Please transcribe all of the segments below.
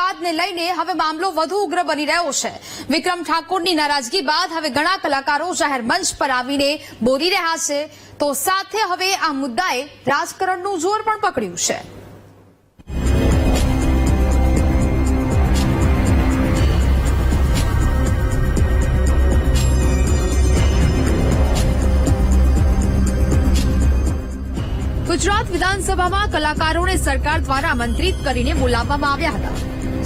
વિવાદને લઈને હવે મામલો વધુ ઉગ્ર બની રહ્યો છે. વિક્રમ ઠાકોરની નારાજગી બાદ હવે ઘણા કલાકારો જાહેર મંચ પર આવીને બોલી રહ્યા છે. તો સાથે હવે આ મુદ્દાએ રાજકારણનું જોર પણ પકડ્યું છે. ગુજરાત વિધાનસભામાં કલાકારોને સરકાર દ્વારા આમંત્રિત કરીને બોલાવવામાં આવ્યા હતા.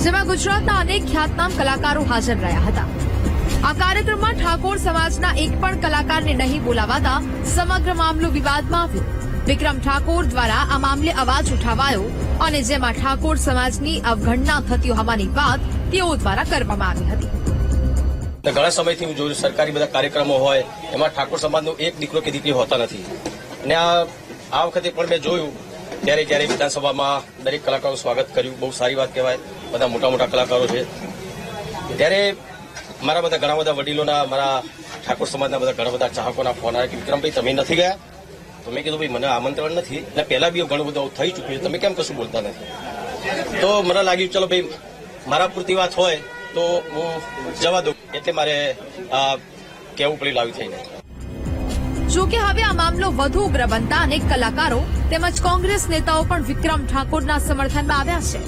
જેમાં ગુજરાતના અનેક ખ્યાતનામ કલાકારો હાજર રહ્યા હતા. આ કાર્યક્રમમાં ઠાકોર સમાજના એક પણ કલાકારને નહીં બોલાવાતા સમગ્ર મામલો વિવાદમાં આવ્યો. વિક્રમ ઠાકોર દ્વારા આ મામલે અવાજ ઉઠાવાયો અને જેમાં ઠાકોર સમાજની અવગણના થતી હોવાની વાત તેઓ દ્વારા કરવામાં આવી હતી. ઘણા સમયથી હું જોયું સરકારી બધા કાર્યક્રમો હોય, એમાં ઠાકોર સમાજનો એક દીકરો કે દીકરી હોતા નથી. અને આ વખતે પણ મેં જોયું, ત્યારે જ્યારે વિધાનસભામાં દરેક કલાકારોનું સ્વાગત કર્યું, બહુ સારી વાત કહેવાય. બધા મોટા મોટા કલાકારો છે. ત્યારે મારા બધા ઘણા બધા વડીલોના, મારા ઠાકોર સમાજના બધા ઘણા બધા ચાહકોના ફોન આવ્યા કે, વિક્રમભાઈ, તમે નથી ગયા? તો મેં કીધું, ભાઈ, મને આમંત્રણ નથી. અને પહેલા બી ઘણું બધું થઈ ચૂક્યું છે. તમે કેમ કશું બોલતા નથી? તો મને લાગ્યું, ચલો ભાઈ, મારા પૂરતી વાત હોય તો હું જવા દઉં. એટલે મારે કહેવું પડ્યું લાવી થઈને. જો કે હવે આ મામલો વધુ ઉગ્ર બનતા અનેક કલાકારો તેમજ કોંગ્રેસ નેતાઓ પણ વિક્રમ ઠાકોરના સમર્થનમાં આવ્યા છે.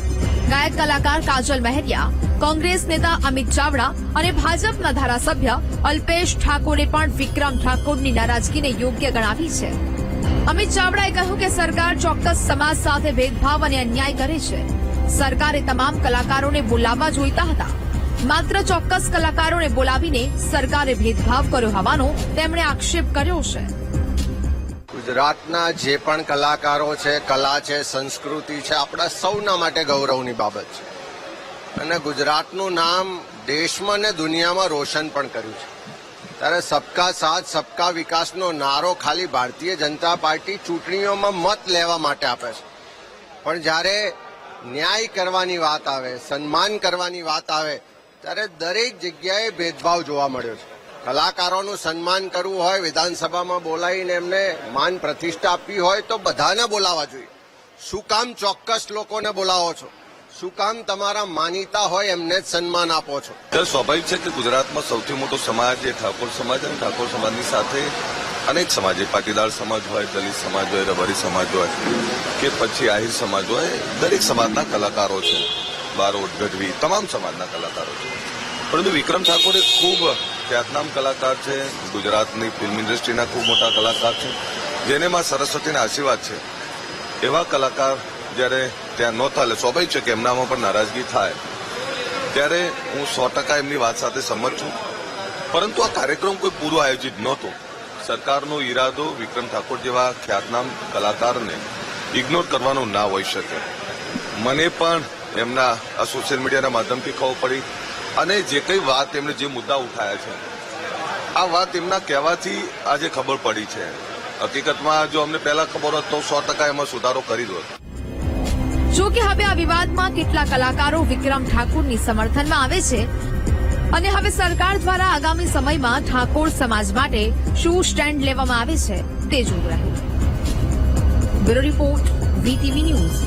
ગાયક કલાકાર કાજલ મહેરિયા, કોંગ્રેસ નેતા અમિત ચાવડા અને ભાજપના ધારાસભ્ય અલ્પેશ ઠાકોરે પણ વિક્રમ ઠાકોરની નારાજગીને યોગ્ય ગણાવી છે. અમિત ચાવડાએ કહ્યું કે સરકાર ચોક્કસ સમાજ સાથે ભેદભાવ અને અન્યાય કરે છે. સરકારે તમામ કલાકારોને બોલાવવા જોઈતા હતા. માત્ર ચોક્કસ કલાકારોને બોલાવીને સરકારે ભેદભાવ કર્યો હોવાનો તેમણે આક્ષેપ કર્યો છે. ગુજરાતના જે પણ કલાકારો છે, કલા છે, સંસ્કૃતિ છે, આપણા સૌના માટે ગૌરવની બાબત છે. અને ગુજરાતનું નામ દેશમાં ને દુનિયામાં રોશન પણ કર્યું છે. ત્યારે સબકા સાથ, સબકા વિકાસનો નારો ખાલી ભારતીય જનતા પાર્ટી ચૂંટણીઓમાં મત લેવા માટે આપે છે. પણ જ્યારે ન્યાય કરવાની વાત આવે, સન્માન કરવાની વાત આવે ત્યારે દરેક જગ્યાએ ભેદભાવ જોવા મળ્યો છે. કલાકારોનું સન્માન કરવું હોય, વિધાનસભામાં બોલાવીને એમને માન પ્રતિષ્ઠા આપવી હોય તો બધાને બોલાવવા જોઈએ. શું કામ ચોક્કસ લોકોને બોલાવો છો? શું કામ તમારા માનીતા હોય એમને જ સન્માન આપો છો? સ્વાભાવિક છે કે ગુજરાતમાં સૌથી મોટો સમાજ એ ઠાકોર સમાજ અને ઠાકોર સમાજની સાથે અનેક સમાજ પાટીદાર સમાજ હોય, દલિત સમાજ હોય, રબારી સમાજ હોય કે પછી આહિર સમાજ હોય, દરેક સમાજના કલાકારો છે. બારોટ ગઢવી તમામ સમાજના કલાકારો છે. પરંતુ વિક્રમ ઠાકોર એક ખૂબ ખ્યાતનામ કલાકાર છે. ગુજરાતની ફિલ્મ ઇન્ડસ્ટ્રીના ખૂબ મોટા કલાકાર છે. જેને માં સરસ્વતીના આશીર્વાદ છે. એવા કલાકાર જ્યારે ત્યાં નહોતા, એટલે સ્વાભાવિક છે કે એમનામાં પણ નારાજગી થાય. ત્યારે હું સો ટકા એમની વાત સાથે સંમત છું. પરંતુ આ કાર્યક્રમ કોઈ પૂરો આયોજિત નહોતો. સરકારનો ઈરાદો વિક્રમ ઠાકોર જેવા ખ્યાતનામ કલાકારને ઇગ્નોર કરવાનો ના હોઈ શકે. મને પણ એમના આ સોશિયલ મીડિયાના માધ્યમથી ખબર પડી. અને જે કંઈ વાત એમને જે મુદ્દા ઉઠાયા છે, આ વાત એમના કહેવાથી આજે ખબર પડી છે. હકીકતમાં જો અમને પહેલા ખબર હોત તો સો ટકા એમાં સુધારો કરી દો જો કે હવે આ વિવાદમાં કેટલા કલાકારો વિક્રમ ઠાકોરની સમર્થનમાં આવે છે અને હવે સરકાર દ્વારા આગામી સમયમાં ઠાકોર સમાજ માટે શું સ્ટેન્ડ લેવામાં આવે છે તે જોવું રહ્યું. Bureau report, VTV news.